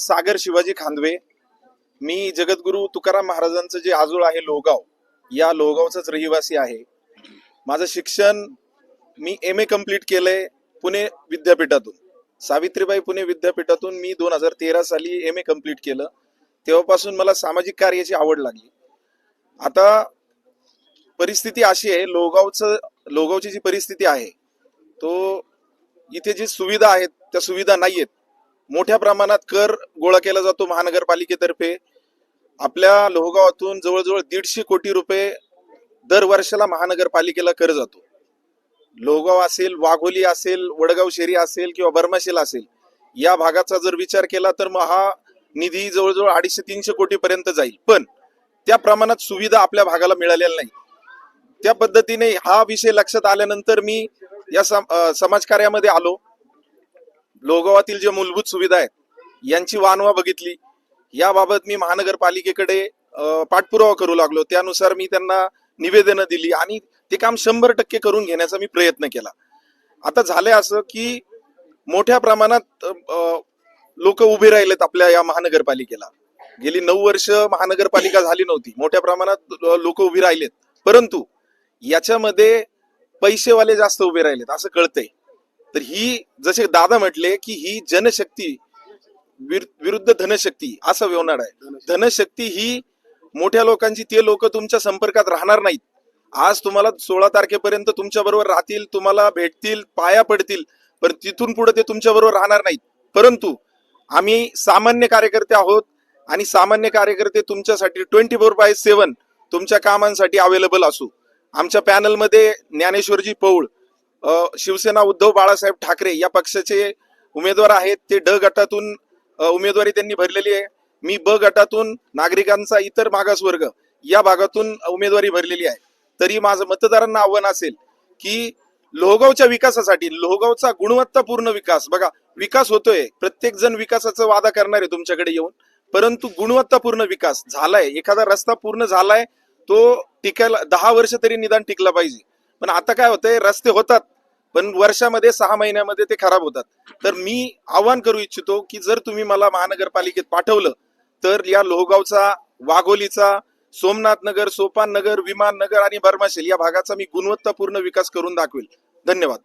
सागर शिवाजी खांदवे मी जगद्गुरू तुकाराम महाराजांचं जे आजोळ आहे लोगाव या लोगावचाच रहिवासी आहे. माझं शिक्षण मी एम ए कंप्लीट केलंय पुणे विद्यापीठातून. सावित्रीबाई पुणे विद्यापीठातून मी दोन हजार तेरा साली एम ए कंप्लीट केलं. तेव्हापासून मला सामाजिक कार्याची आवड लागली. आता परिस्थिती अशी आहे लोगावचं लोगावची जी परिस्थिती आहे तो इथे जी सुविधा आहेत त्या सुविधा नाही आहेत मोठ्या प्रमाणात कर गोळा केला जातो महानगरपालिकेतर्फे. आपल्या लोहगावातून जवळजवळ दीडशे कोटी रुपये दर वर्षाला महानगरपालिकेला कर जातो. लोहगाव असेल वाघोली असेल वडगाव शेरी असेल किंवा बर्माशेल असेल या भागाचा जर विचार केला तर मग हा निधी जवळजवळ अडीचशे तीनशे कोटी पर्यंत जाईल. पण त्या प्रमाणात सुविधा आपल्या भागाला मिळालेल्या नाही त्या पद्धतीने हा विषय लक्षात आल्यानंतर मी या सम- समाज समाजकार्यामध्ये आलो. लोगावातील जे मूलभूत सुविधा आहेत यांची वानवा बघितली. याबाबत मी महानगरपालिकेकडे पाठपुरावा करू लागलो. त्यानुसार मी त्यांना निवेदनं दिली आणि ते काम शंभर टक्के करून घेण्याचा मी प्रयत्न केला. आता झालंय असं की मोठ्या प्रमाणात लोक उभे राहिलेत आपल्या या महानगरपालिकेला. गेली नऊ वर्ष महानगरपालिका झाली नव्हती. मोठ्या प्रमाणात लोक उभी राहिलेत. परंतु याच्यामध्ये पैसेवाले जास्त उभे राहिलेत असं कळतंय. तर ही जसे दादा म्हटले की ही जनशक्ती विर- विरुद्ध धनशक्ती असा व्यवनाड आहे. धनशक्ती. ही मोठ्या लोकांची ते लोक तुमच्या संपर्कात राहणार नाहीत. आज तुम्हाला सोळा तारखेपर्यंत तुमच्या बरोबर राहतील तुम्हाला भेटतील पाया पडतील पण तिथून पुढे ते तुमच्या बरोबर राहणार नाहीत. परंतु आम्ही सामान्य कार्यकर्ते आहोत आणि सामान्य कार्यकर्ते तुमच्यासाठी ट्वेंटी फोर बाय सेव्हन तुमच्या कामांसाठी अवेलेबल असू. आमच्या पॅनलमध्ये ज्ञानेश्वरजी पौळ शिवसेना उद्धव बाळासाहेब ठाकरे या पक्षाचे उमेदवार आहेत. ते ड गटातून उमेदवारी त्यांनी भरलेली आहे. मी ब गटातून नागरिकांचा इतर मागासवर्ग या भागातून उमेदवारी भरलेली आहे. तरी माझं मतदारांना आव्हान असेल की लोहगावच्या विकासासाठी लोहगावचा गुणवत्तापूर्ण विकास बघा विकास होतोय. प्रत्येक जण विकासाचा वादा करणार आहे तुमच्याकडे येऊन. परंतु गुणवत्तापूर्ण विकास झालाय. एखादा रस्ता पूर्ण झालाय तो टिकायला दहा वर्ष तरी निदान टिकला पाहिजे. पण आता काय होतंय रस्ते होतात पण वर्षामध्ये सहा महिन्यामध्ये ते खराब होतात. तर मी आवाहन करू इच्छितो की जर तुम्ही मला महानगरपालिकेत पाठवलं तर या लोहगावचा वाघोलीचा सोमनाथ नगर सोपान नगर विमान नगर आणि बर्माशेल या भागाचा मी गुणवत्तापूर्ण विकास करून दाखवेल. धन्यवाद.